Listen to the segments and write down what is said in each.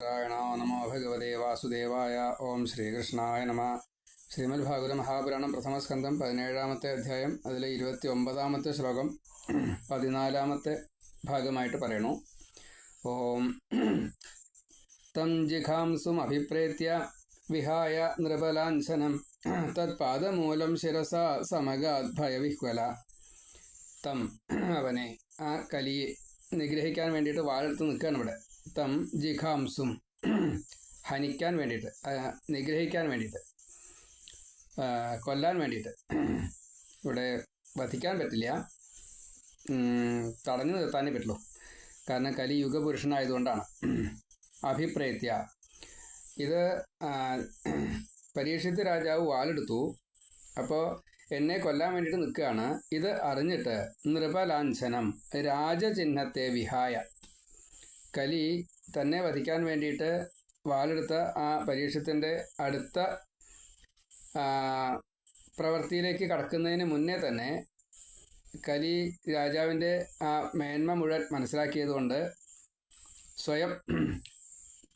നാരായണ നമോ ഭഗവതേ വാസുദേവായ ഓം ശ്രീകൃഷ്ണായ നമ ശ്രീമദ് ഭാഗവത മഹാപുരാണം പ്രഥമസ്കന്ധം പതിനേഴാമത്തെ അധ്യായം അതിലെ ഇരുപത്തി ഒമ്പതാമത്തെ ശ്ലോകം പതിനാലാമത്തെ ഭാഗമായിട്ട് പറയണു ഓം തം ജിഖാംസും അഭിപ്രേത്യ വിഹായ നൃപലാഞ്ചനം തത്പാദമൂലം ശിരസ സമഗാത് ഭയവിഹ്വല. തം അവനെ ആ കലിയെ നിഗ്രഹിക്കാൻ വേണ്ടിയിട്ട് വാഴെടുത്ത് നിൽക്കുകയാണ് ഇവിടെ. തം ജിഖാംസും ഹനിക്കാൻ വേണ്ടിയിട്ട് നിഗ്രഹിക്കാൻ വേണ്ടിയിട്ട് കൊല്ലാൻ വേണ്ടിയിട്ട് ഇവിടെ വധിക്കാൻ പറ്റില്ല. തടഞ്ഞു നിർത്താനേ പറ്റുള്ളൂ. കാരണം കലി യുഗപുരുഷനായതുകൊണ്ടാണ്. അഭിപ്രേത്യ. ഇത് പരീക്ഷിത് രാജാവ് വാലെടുത്തു അപ്പോൾ എന്നെ കൊല്ലാൻ വേണ്ടിയിട്ട് നിൽക്കുകയാണ്. ഇത് അറിഞ്ഞിട്ട് നൃപലാഞ്ചനം രാജചിഹ്നത്തെ വിഹായ. കലി തന്നെ വധിക്കാൻ വേണ്ടിയിട്ട് വാലെടുത്ത ആ പരീക്ഷത്തിന്റെ അടുത്ത പ്രവൃത്തിയിലേക്ക് കടക്കുന്നതിന് മുന്നേ തന്നെ കലി രാജാവിന്റെ ആ മേന്മ മുഴുവൻ മനസ്സിലാക്കിയതുകൊണ്ട് സ്വയം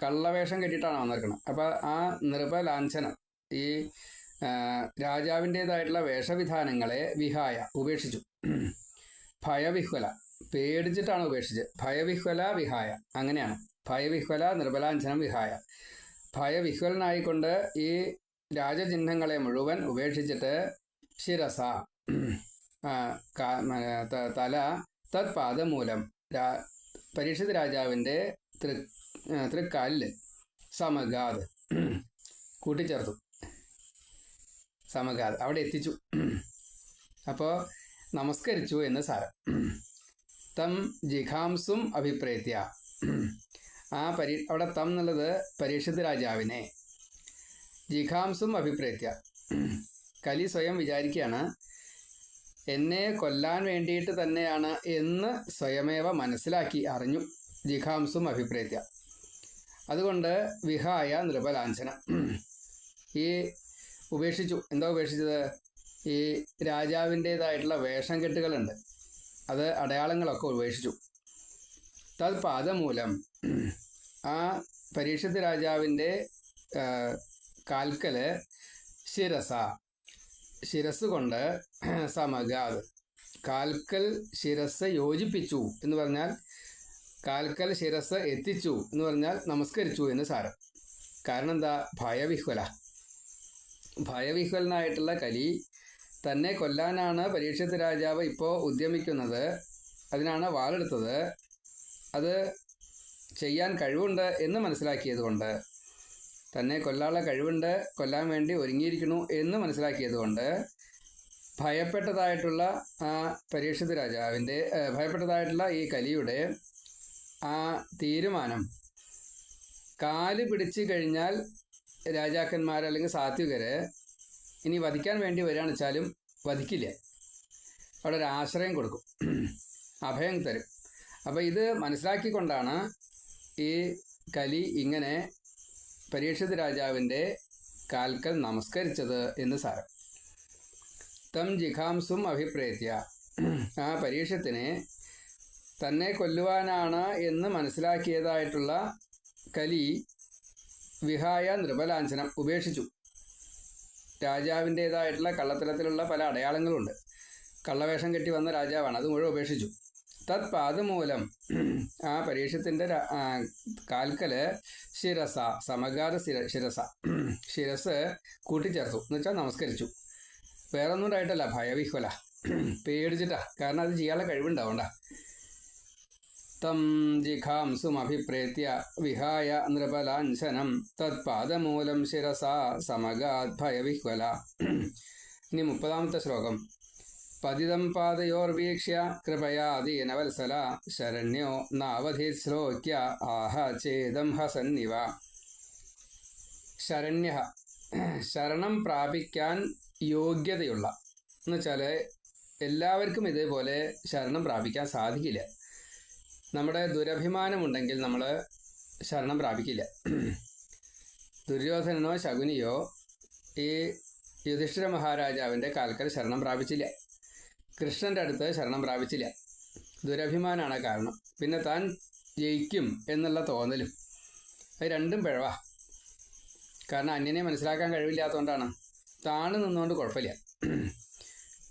കള്ളവേഷം കെട്ടിയിട്ടാണ് വന്നിരിക്കുന്നത്. അപ്പോൾ ആ നൃപലാഞ്ചനം ഈ രാജാവിന്റേതായിട്ടുള്ള വേഷവിധാനങ്ങളെ വിഹായ ഉപേക്ഷിച്ചു. ഭയവിഹ്വല. പേടിച്ചിട്ടാണ് ഉപേക്ഷിച്ചത്. ഭയവിഹ്വല വിഹായ. അങ്ങനെയാണ്. ഭയവിഹ്വല നിർബലാഞ്ചനം വിഹായ. ഭയവിഹ്വലനായിക്കൊണ്ട് ഈ രാജചിഹ്നങ്ങളെ മുഴുവൻ ഉപേക്ഷിച്ചിട്ട് ശിരസ തല തത് പാദമൂലം രാ പരീക്ഷിത് രാജാവിന്റെ തൃ തൃക്കാലിൽ സമഗാത് കൂട്ടിച്ചേർത്തു. സമഗാത് അവിടെ എത്തിച്ചു. അപ്പോൾ നമസ്കരിച്ചു എന്ന് സാരം. തം ജിഖാംസും അഭിപ്രേത്യ. ആ പരീ അവിടെ തം എന്നുള്ളത് പരീക്ഷത്ത് രാജാവിനെ. ജിഖാംസും അഭിപ്രേത്യ. കലി സ്വയം വിചാരിക്കുകയാണ് എന്നെ കൊല്ലാൻ വേണ്ടിയിട്ട് തന്നെയാണ് എന്ന് സ്വയമേവ മനസ്സിലാക്കി അറിഞ്ഞു ജിഖാംസും അഭിപ്രേത്യ. അതുകൊണ്ട് വിഹായ നൃപലാഞ്ചനം ഈ ഉപേക്ഷിച്ചു. എന്താ ഉപേക്ഷിച്ചത്? ഈ രാജാവിന്റേതായിട്ടുള്ള വേഷം കെട്ടുകളുണ്ട്. അത് അടയാളങ്ങളൊക്കെ ഉപേക്ഷിച്ചു. തത് പാദമൂലം ആ പരീക്ഷത്ത് രാജാവിന്റെ കാൽക്കൽ ശിരസ. ശിരസ് കൊണ്ട് സമഗാത് കാൽക്കൽ ശിരസ് യോജിപ്പിച്ചു എന്ന് പറഞ്ഞാൽ കാൽക്കൽ ശിരസ് എത്തിച്ചു എന്ന് പറഞ്ഞാൽ നമസ്കരിച്ചു എന്ന് സാരം. കാരണം എന്താ? ഭയവിഹ്വല. ഭയവിഹ്വലനായിട്ടുള്ള കലി തന്നെ കൊല്ലാനാണ് പരീക്ഷത്ത് രാജാവ് ഇപ്പോൾ ഉദ്യമിക്കുന്നത്. അതിനാണ് വാളെടുത്തത്. അത് ചെയ്യാൻ കഴിവുണ്ട് എന്ന് മനസ്സിലാക്കിയത് കൊണ്ട് തന്നെ കൊല്ലാനുള്ള കഴിവുണ്ട് കൊല്ലാൻ വേണ്ടി ഒരുങ്ങിയിരിക്കുന്നു എന്ന് മനസ്സിലാക്കിയതുകൊണ്ട് ഭയപ്പെട്ടതായിട്ടുള്ള ആ പരീക്ഷിത് രാജാവിന്റെ ഭയപ്പെട്ടതായിട്ടുള്ള ഈ കലിയുടെ ആ തീരുമാനം. കാൽ പിടിച്ചു കഴിഞ്ഞാൽ രാജാക്കന്മാർ അല്ലെങ്കിൽ സാത്വികര് ഇനി വധിക്കാൻ വേണ്ടി വരികയാണ് വെച്ചാലും വധിക്കില്ല. അവിടെ ഒരു ആശ്രയം കൊടുക്കും. അഭയം തരും. അപ്പോൾ ഇത് മനസ്സിലാക്കിക്കൊണ്ടാണ് ഈ കലി ഇങ്ങനെ പരീക്ഷിത് രാജാവിന്റെ കാൽക്കൽ നമസ്കരിച്ചത് എന്ന് സാരം. തം ജിഖാംസും അഭിപ്രേത്യ. ആ പരീക്ഷത്തിനെ തന്നെ കൊല്ലുവാനാണ് എന്ന് മനസ്സിലാക്കിയതായിട്ടുള്ള കലി വിഹായ നൃപലാഞ്ചനം ഉപേക്ഷിച്ചു. രാജാവിന്റേതായിട്ടുള്ള കള്ളത്തരത്തിലുള്ള പല അടയാളങ്ങളുണ്ട്. കള്ളവേഷം കെട്ടി വന്ന രാജാവാണ് അത് മുഴുവൻ ഉപേക്ഷിച്ചു. തത് മൂലം ആ പരീക്ഷത്തിന്റെ കാൽക്കൽ ശിരസ സമഗാത ശിര ശിരസ ശിരസ് കൂട്ടിച്ചേർത്തു. എന്ന് വെച്ചാൽ നമസ്കരിച്ചു. വേറൊന്നും ഉണ്ടായിട്ടല്ല ഭയവിഹ്വല. പേടിച്ചിട്ടാ. കാരണം അത് ചെയ്യാനുള്ള കഴിവുണ്ടാവണ്ട. തം ജിഖാംസുമഭിപ്രേത്യ വിഹായ നൃപലാഞ്ചനം തത്പാദമൂലം ശിരസാ സമഗാത് ഭയവിഹ്വല ഇനി മുപ്പതാമത്തെ ശ്ലോകം. പതിതം പാദയോർവീക്ഷ്യ കൃപയാ ദീനവത്സല ശരണ്യോ നാവധി ആഹ ചേദം ഹസന്നിവ ശരണ്യ ശരണം പ്രാപിക്കാൻ യോഗ്യതയുള്ള. എന്നുവെച്ചാൽ എല്ലാവർക്കും ഇതേപോലെ ശരണം പ്രാപിക്കാൻ സാധിക്കില്ല. നമ്മുടെ ദുരഭിമാനമുണ്ടെങ്കിൽ നമ്മൾ ശരണം പ്രാപിക്കില്ല. ദുര്യോധനനോ ശകുനിയോ ഈ യുധിഷ്ഠിര മഹാരാജാവിന്റെ കാൽക്കൽ ശരണം പ്രാപിച്ചില്ല. കൃഷ്ണന്റെ അടുത്ത് ശരണം പ്രാപിച്ചില്ല. ദുരഭിമാനാണ് കാരണം. പിന്നെ താൻ ജയിക്കും എന്നുള്ള തോന്നലും. അത് രണ്ടും പിഴവാ. കാരണം അന്യനെ മനസ്സിലാക്കാൻ കഴിവില്ലാത്തതുകൊണ്ടാണ് താണു നിന്നുകൊണ്ട് കുഴപ്പമില്ല.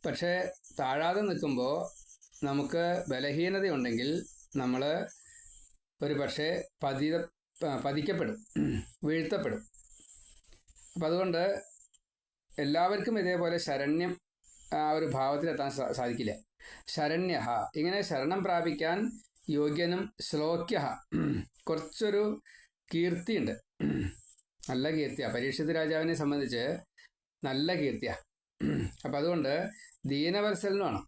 പക്ഷേ താഴാതെ നിൽക്കുമ്പോൾ നമുക്ക് ബലഹീനതയുണ്ടെങ്കിൽ നമ്മൾ ഒരു പക്ഷേ പതിത പതിക്കപ്പെടും വീഴ്ത്തപ്പെടും. അപ്പം അതുകൊണ്ട് എല്ലാവർക്കും ഇതേപോലെ ശരണ്യം ആ ഒരു ഭാവത്തിലെത്താൻ സാധിക്കില്ല. ശരണ്യ ഇങ്ങനെ ശരണം പ്രാപിക്കാൻ യോഗ്യനും ശ്ലോക്യ കുറച്ചൊരു കീർത്തിയുണ്ട്. നല്ല കീർത്തിയ. പരീക്ഷിത് രാജാവിനെ സംബന്ധിച്ച് നല്ല കീർത്തിയാണ് അപ്പം അതുകൊണ്ട് ദീനവത്സലനുമാണ്.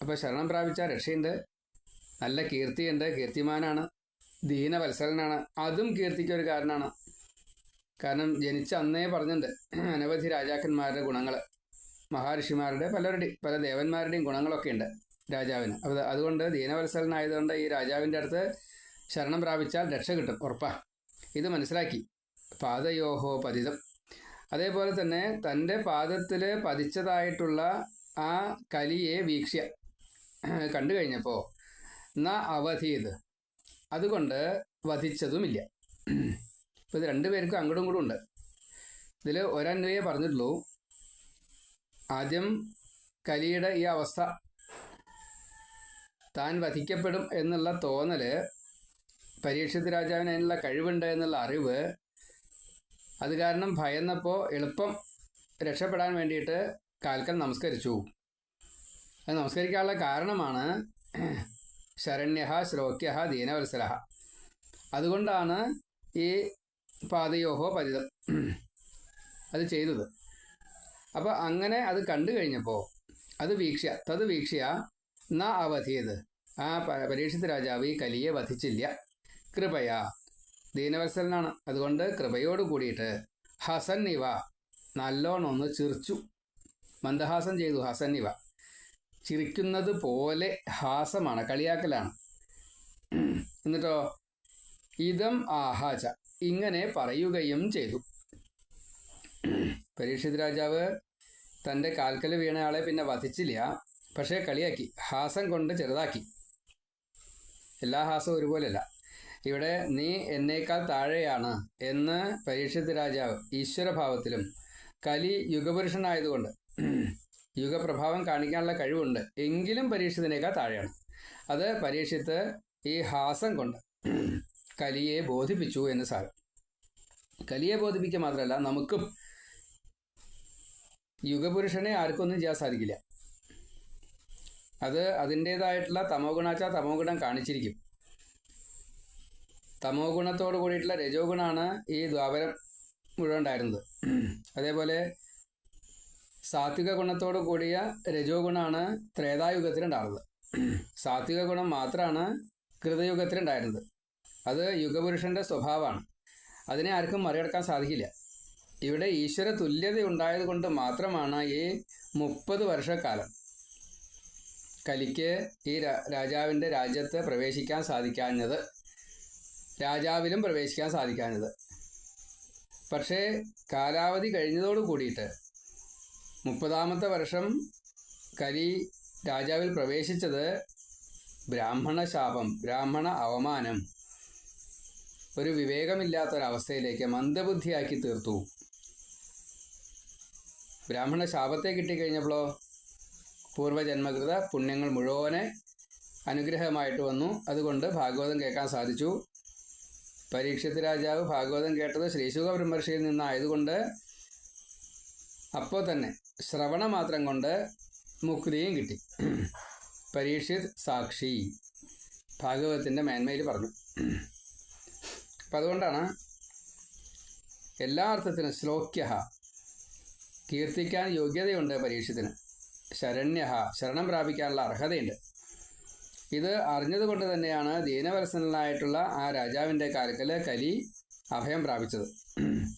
അപ്പോൾ ശരണം പ്രാപിച്ച രക്ഷയുണ്ട്. നല്ല കീർത്തിയുണ്ട് കീർത്തിമാനാണ് ദീനവത്സരനാണ് അതും കീർത്തിക്ക് ഒരു കാരണമാണ്. കാരണം ജനിച്ച അന്നേ പറഞ്ഞിട്ടുണ്ട് അനവധി രാജാക്കന്മാരുടെ ഗുണങ്ങൾ മഹാഋഷിമാരുടെ പലരുടെയും പല ദേവന്മാരുടെയും ഗുണങ്ങളൊക്കെ ഉണ്ട് രാജാവിന്. അപ്പോൾ അതുകൊണ്ട് ദീനവത്സരനായതുകൊണ്ട് ഈ രാജാവിന്റെ അടുത്ത് ശരണം പ്രാപിച്ചാൽ രക്ഷ കിട്ടും ഉറപ്പാ. ഇത് മനസ്സിലാക്കി. പാദയോഹോ പതിതം. അതേപോലെ തന്നെ തന്റെ പാദത്തിൽ പതിച്ചതായിട്ടുള്ള ആ കലിയെ വീക്ഷ്യ. കണ്ടു കഴിഞ്ഞപ്പോൾ ന അവധീത്. അതുകൊണ്ട് വധിച്ചതുമില്ല. ഇപ്പോൾ ഇത് രണ്ടുപേർക്കും അങ്ങോട്ടും ഇങ്ങോട്ടും ഉണ്ട്. ഇതിൽ ഒരന്വയെ പറഞ്ഞിട്ടുള്ളൂ. ആദ്യം കലിയുടെ ഈ അവസ്ഥ താൻ വധിക്കപ്പെടും എന്നുള്ള തോന്നൽ പരീക്ഷിത് രാജാവിന് അതിനുള്ള കഴിവുണ്ട് എന്നുള്ള അറിവ് അത് കാരണം ഭയന്നപ്പോൾ എളുപ്പം രക്ഷപ്പെടാൻ വേണ്ടിയിട്ട് കാൽക്കൽ നമസ്കരിച്ചു. അത് നമസ്കരിക്കാനുള്ള കാരണമാണ് ശരണ്യ ശ്ലോക്യ ദീനവത്സര അതുകൊണ്ടാണ് ഈ പാതയോഹോ പരിതം അത് ചെയ്തത്. അപ്പോൾ അങ്ങനെ അത് കണ്ടു കഴിഞ്ഞപ്പോൾ അത് വീക്ഷ്യ തത് വീക്ഷ്യ ന അവധിയത്. ആ പരീക്ഷിത രാജാവ് ഈ കലിയെ വധിച്ചില്ല. കൃപയാ. ദീനവത്സരനാണ്. അതുകൊണ്ട് കൃപയോട് കൂടിയിട്ട് ഹസൻ ഇവ നല്ലോണം ഒന്ന് ചിറിച്ചു മന്ദഹാസം ചെയ്തു ഹസൻ ഇവ ചിരിക്കുന്നത് പോലെ ഹാസമാണ് കളിയാക്കലാണ്. എന്നിട്ടോ ഇതം ആഹാച ഇങ്ങനെ പറയുകയും ചെയ്തു. പരീക്ഷിത് രാജാവ് തന്റെ കാൽക്കൽ വീണയാളെ പിന്നെ വധിച്ചില്ല പക്ഷേ കളിയാക്കി ഹാസം കൊണ്ട് ചെറുതാക്കി. എല്ലാ ഹാസവും ഒരുപോലെയല്ല. ഇവിടെ നീ എന്നേക്കാൾ താഴെയാണ് എന്ന് പരീക്ഷിത് രാജാവ് ഈശ്വരഭാവത്തിലും കലി യുഗപുരുഷനായതുകൊണ്ട് യുഗപ്രഭാവം കാണിക്കാനുള്ള കഴിവുണ്ട്. എങ്കിലും പരീക്ഷത്തിനേക്കാൾ താഴെയാണ്. അത് പരീക്ഷത്ത് ഈ ഹാസം കൊണ്ട് കലിയെ ബോധിപ്പിച്ചു എന്ന് സാരം. കലിയെ ബോധിപ്പിക്കുക മാത്രമല്ല നമുക്കും യുഗപുരുഷനെ ആർക്കൊന്നും ചെയ്യാൻ സാധിക്കില്ല. അത് അതിന്റേതായിട്ടുള്ള തമോ ഗുണാച്ചാ തമോ ഗുണം കാണിച്ചിരിക്കും. തമോ ഗുണത്തോട് കൂടിയിട്ടുള്ള രജോ ഗുണമാണ് ഈ ദ്വാപരം മുഴുവൻ ഉണ്ടായിരുന്നത്. അതേപോലെ സാത്വിക ഗുണത്തോടു കൂടിയ രജോ ഗുണമാണ് ത്രേതായുഗത്തിലുണ്ടായിരുന്നത് സാത്വിക ഗുണം മാത്രമാണ് കൃതയുഗത്തിലുണ്ടായിരുന്നത്. അത് യുഗപുരുഷന്റെ സ്വഭാവമാണ്. അതിനെ ആർക്കും മറികടക്കാൻ സാധിക്കില്ല. ഇവിടെ ഈശ്വര തുല്യത ഉണ്ടായത് കൊണ്ട് മാത്രമാണ് ഈ മുപ്പത് വർഷക്കാലം കലിക്ക് ഈ രാജാവിന്റെ രാജ്യത്ത് പ്രവേശിക്കാൻ സാധിക്കാഞ്ഞത് രാജാവിലും പ്രവേശിക്കാൻ സാധിക്കാഞ്ഞത്. പക്ഷേ കാലാവധി കഴിഞ്ഞതോട് കൂടിയിട്ട് മുപ്പതാമത്തെ വർഷം കരി രാജാവിൽ പ്രവേശിച്ചത് ബ്രാഹ്മണ ശാപം ബ്രാഹ്മണ അവമാനം. ഒരു വിവേകമില്ലാത്തൊരവസ്ഥയിലേക്ക് മന്ദബുദ്ധിയാക്കി തീർത്തു. ബ്രാഹ്മണ ശാപത്തെ കിട്ടിക്കഴിഞ്ഞപ്പോഴോ പൂർവജന്മകൃത പുണ്യങ്ങൾ മുഴുവനെ അനുഗ്രഹമായിട്ട് വന്നു. അതുകൊണ്ട് ഭാഗവതം കേൾക്കാൻ സാധിച്ചു. പരീക്ഷത്ത് രാജാവ് ഭാഗവതം കേട്ടത് ശ്രീശുഖ ബ്രഹ്മർഷിയിൽ നിന്നായതുകൊണ്ട് അപ്പോൾ തന്നെ ശ്രവണ മാത്രം കൊണ്ട് മുക്തിയും കിട്ടി. പരീക്ഷിത് സാക്ഷി. ഭാഗവതത്തിന്റെ മേന്മയിൽ പറഞ്ഞു. അപ്പം അതുകൊണ്ടാണ് എല്ലാ അർത്ഥത്തിനും ശ്ലോക്യ കീർത്തിക്കാൻ യോഗ്യതയുണ്ട് പരീക്ഷത്തിന്. ശരണ്യ ശരണം പ്രാപിക്കാനുള്ള അർഹതയുണ്ട്. ഇത് അറിഞ്ഞതുകൊണ്ട് തന്നെയാണ് ദീനവരസനായിട്ടുള്ള ആ രാജാവിന്റെ കാലത്തിൽ കലി അഭയം പ്രാപിച്ചത്.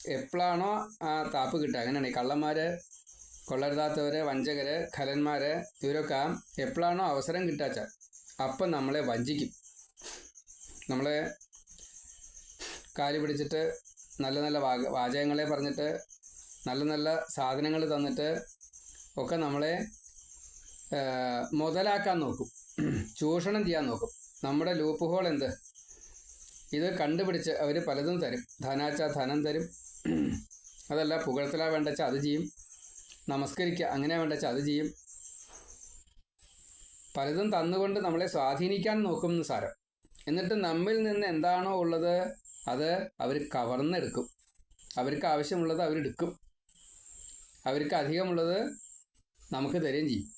എപ്പോഴാണോ ആ താപ്പ് കിട്ടുക. അങ്ങനെയാണ് ഈ കള്ളന്മാർ കൊള്ളരുതാത്തവർ വഞ്ചകർ ഖലന്മാർ ഇവരൊക്കെ എപ്പോഴാണോ അവസരം കിട്ടാച്ച അപ്പം നമ്മളെ വഞ്ചിക്കും. നമ്മളെ കാലി പിടിച്ചിട്ട് നല്ല നല്ല വാചകങ്ങളെ പറഞ്ഞിട്ട് നല്ല നല്ല സാധനങ്ങൾ തന്നിട്ട് ഒക്കെ നമ്മളെ മുതലാക്കാൻ നോക്കും. ചൂഷണം ചെയ്യാൻ നോക്കും. നമ്മുടെ ലൂപ്പ് ഹോൾ എന്ത്? ഇത് കണ്ടുപിടിച്ച് അവർ പലതും തരും. ധനാച്ച ധനം തരും. അതല്ല പുകഴ്ത്തല വേണ്ടച്ച അത് ചെയ്യും. നമസ്കരിക്കുക അങ്ങനെ വേണ്ട അത് ചെയ്യും. പലതും തന്നുകൊണ്ട് നമ്മളെ സ്വാധീനിക്കാൻ നോക്കും സാരം. എന്നിട്ട് നമ്മിൽ നിന്ന് എന്താണോ ഉള്ളത് അത് അവർ കവർന്നെടുക്കും. അവർക്ക് ആവശ്യമുള്ളത് അവരെടുക്കും അവർക്ക് അധികമുള്ളത് നമുക്ക് തരുകയും ചെയ്യും.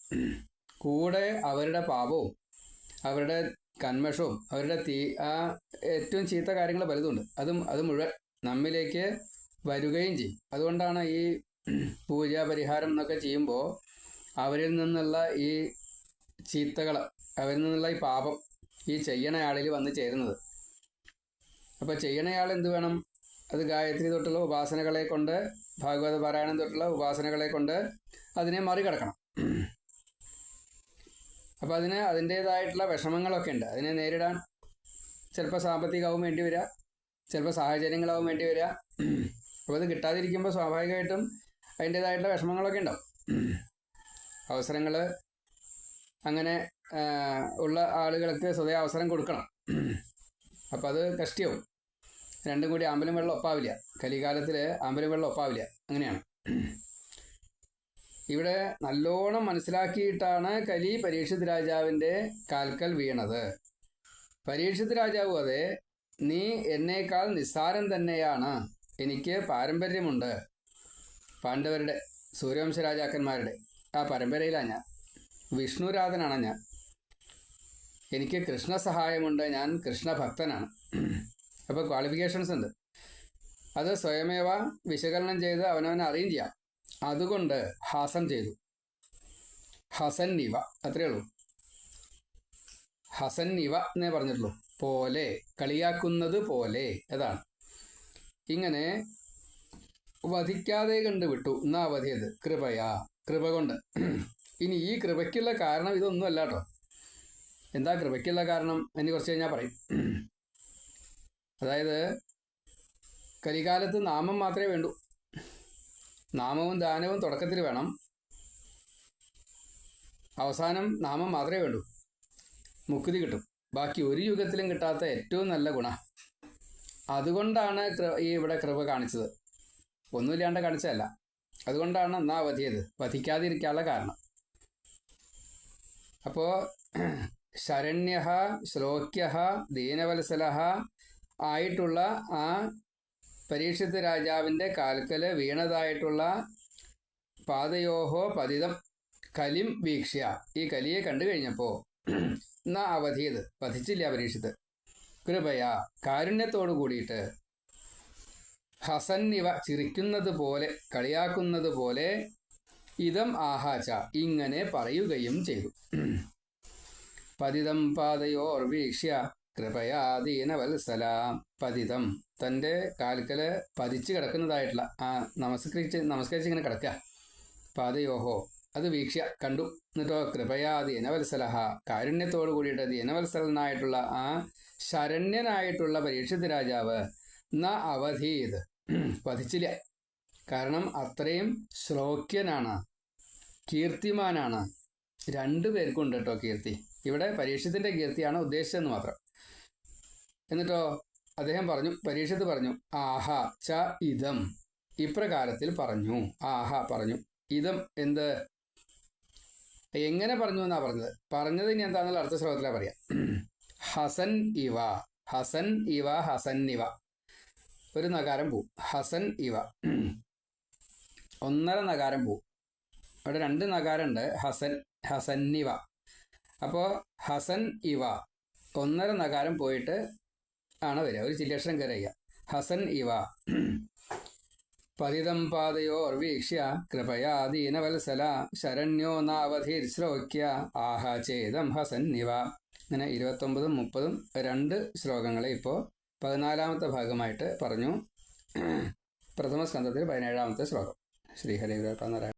കൂടെ അവരുടെ പാപവും അവരുടെ കന്മഷവും അവരുടെ തീ ആ ഏറ്റവും ചീത്ത കാര്യങ്ങൾ പലതുണ്ട് അതും അത് മുഴുവൻ നമ്മിലേക്ക് വരികയും ചെയ്യും. അതുകൊണ്ടാണ് ഈ പൂജ പരിഹാരം എന്നൊക്കെ ചെയ്യുമ്പോൾ അവരിൽ നിന്നുള്ള ഈ ചീത്തകൾ അവരിൽ നിന്നുള്ള ഈ പാപം ഈ ചെയ്യണയാളിൽ വന്ന് ചേരുന്നത്. അപ്പോൾ ചെയ്യണയാൾ എന്ത് വേണം? അത് ഗായത്രി തൊട്ടുള്ള ഉപാസനകളെ കൊണ്ട് ഭാഗവത പാരായണം തൊട്ടുള്ള ഉപാസനകളെ കൊണ്ട് അതിനെ മറികടക്കണം. അപ്പോൾ അതിന് അതിന്റേതായിട്ടുള്ള വിഷമങ്ങളൊക്കെ ഉണ്ട്. അതിനെ നേരിടാൻ ചിലപ്പോൾ സാമ്പത്തികവും വേണ്ടി വരിക ചിലപ്പോൾ സാഹചര്യങ്ങളാവും വേണ്ടി വരിക അപ്പോൾ അത് കിട്ടാതിരിക്കുമ്പോൾ സ്വാഭാവികമായിട്ടും അതിന്റേതായിട്ടുള്ള വിഷമങ്ങളൊക്കെ ഉണ്ടാവും. അവസരങ്ങൾ അങ്ങനെ ഉള്ള ആളുകൾക്ക് സ്വതേ അവസരം കൊടുക്കണം. അപ്പോൾ അത് കഷ്ടിയാവും. രണ്ടും കൂടി ആമ്പലും വെള്ളം ഒപ്പാവില്ല. കലികാലത്തിൽ ആമ്പലും വെള്ളം ഒപ്പാവില്ല. അങ്ങനെയാണ്. ഇവിടെ നല്ലോണം മനസ്സിലാക്കിയിട്ടാണ് കലി പരീക്ഷിത് രാജാവിന്റെ കാൽക്കൽ വീണത്. പരീക്ഷിത് രാജാവ് അതെ നീ എന്നേക്കാൾ നിസ്സാരം തന്നെയാണ്. എനിക്ക് പാരമ്പര്യമുണ്ട്. പാണ്ഡവരുടെ സൂര്യവംശ രാജാക്കന്മാരുടെ ആ പരമ്പരയിലാണ് ഞാൻ. വിഷ്ണുരാധനാണ് ഞാൻ. എനിക്ക് കൃഷ്ണ സഹായമുണ്ട് ഞാൻ കൃഷ്ണഭക്തനാണ്. അപ്പോൾ ക്വാളിഫിക്കേഷൻസ് ഉണ്ട്. അത് സ്വയമേവ വിശകലനം ചെയ്ത് അവനവനെ അറിയും ചെയ്യാം. അതുകൊണ്ട് ഹാസം ചെയ്തു. ഹസൻ നിവ അത്രയേ ഉള്ളൂ. ഹസൻ നിവ എന്നേ പറഞ്ഞിട്ടുള്ളൂ. പോലെ കളിയാക്കുന്നത് പോലെ അതാണ്. ഇങ്ങനെ വധിക്കാതെ കണ്ടുവിട്ടു. എന്നാ വധിയത്? കൃപയാ. കൃപ കൊണ്ട്. ഇനി ഈ കൃപയ്ക്കുള്ള കാരണം ഇതൊന്നുമല്ല കേട്ടോ എന്താ കൃപയ്ക്കുള്ള കാരണം എന്ന് കുറച്ച് കഴിഞ്ഞാൽ പറയും. അതായത് കലികാലത്ത് നാമം മാത്രമേ വേണ്ടൂ. നാമവും ദാനവും തുടക്കത്തിൽ വേണം. അവസാനം നാമം മാത്രമേ വേണ്ടൂ. മുക്തി കിട്ടും. ബാക്കി ഒരു യുഗത്തിലും കിട്ടാത്ത ഏറ്റവും നല്ല ഗുണ. അതുകൊണ്ടാണ് ഈ ഇവിടെ കൃപ കാണിച്ചത്. ഒന്നുമില്ലാണ്ട് കാണിച്ചതല്ല അതുകൊണ്ടാണ് എന്നാ വധിയത് വധിക്കാതിരിക്കാനുള്ള കാരണം. അപ്പോ ശരണ്യ ശ്ലോക്യ ദീനവത്സല ആയിട്ടുള്ള ആ പരീക്ഷിത് രാജാവിന്റെ കാൽക്കൽ വീണതായിട്ടുള്ള പാതയോഹോ പതിതം കലിം വീക്ഷ്യ. ഈ കലിയെ കണ്ടു കഴിഞ്ഞപ്പോൾ എന്നാ അവധിയത് വധിച്ചില്ല പരീക്ഷിത് കൃപയാ. കാരുണ്യത്തോടു കൂടിയിട്ട് ഹസന്നിവ ചിരിക്കുന്നത് പോലെ കളിയാക്കുന്നത് പോലെ ഇതം ആഹാച ഇങ്ങനെ പറയുകയും ചെയ്തു. പതിതം പാതയോർ വീക്ഷ്യ കൃപയാ ദീനവത്സലാം. പതിതം തന്റെ കാൽക്കൽ പതിച്ച് കിടക്കുന്നതായിട്ടുള്ള ആ നമസ്കരിച്ച് നമസ്കരിച്ച് ഇങ്ങനെ കിടക്കുക പാതയോഹോ അത് വീക്ഷ്യ കണ്ടു. എന്നിട്ടോ കൃപയാ ദീനവത്സലഹ. കാരുണ്യത്തോടു കൂടിയിട്ട് ദീനവത്സലനായിട്ടുള്ള ആ ശരണ്യനായിട്ടുള്ള പരീക്ഷിത് രാജാവ് ന അവധീത്. വധിച്ചില്ല കാരണം അത്രയും ശ്ലോക്യനാണ് കീർത്തിമാനാണ്. രണ്ടു പേർക്കുണ്ട് കേട്ടോ കീർത്തി. ഇവിടെ പരീക്ഷത്തിന്റെ കീർത്തിയാണ് ഉദ്ദേശിച്ചതെന്ന് മാത്രം. എന്നിട്ടോ അദ്ദേഹം പറഞ്ഞു പരീക്ഷത്ത് പറഞ്ഞു ആഹ ച ഇതം. ഇപ്രകാരത്തിൽ പറഞ്ഞു ആഹ പറഞ്ഞു. ഇതം എന്ത്? എങ്ങനെ പറഞ്ഞു എന്നാ പറഞ്ഞത്? പറഞ്ഞത് ഇനി എന്താണെന്നുള്ള അടുത്ത ശ്ലോകത്തിലാണ് പറയാം. ഹസൻ ഇവ ഹസൻ ഇവ ഹസൻ ഇവ ഒരു നഗാരം പോവും. ഹസൻ ഇവ. ഒന്നര നഗാരം പോവും. അവിടെ രണ്ട് നഗാരമുണ്ട്. ഹസൻ ഹസൻ ഇവ. അപ്പോൾ ഹസൻ ഇവ ഒന്നര നഗാരം പോയിട്ട് ആണ് വരിക. ഒരു ചില്ലക്ഷരം കയറിയ ഹസൻ ഇവ. പതിതം പാതയോർ വീക്ഷ്യ കൃപയാ ദീനവത്സല. ശരണ്യോ നാവധിശ്ലോക്യ ആഹ ചേതം ഹസന്നിവ ഇങ്ങനെ ഇരുപത്തൊമ്പതും മുപ്പതും രണ്ട് ശ്ലോകങ്ങളെ ഇപ്പോൾ പതിനാലാമത്തെ ഭാഗമായിട്ട് പറഞ്ഞു. പ്രഥമ സ്കന്ധത്തിൽ പതിനേഴാമത്തെ ശ്ലോകം. ശ്രീഹരി നാരായണ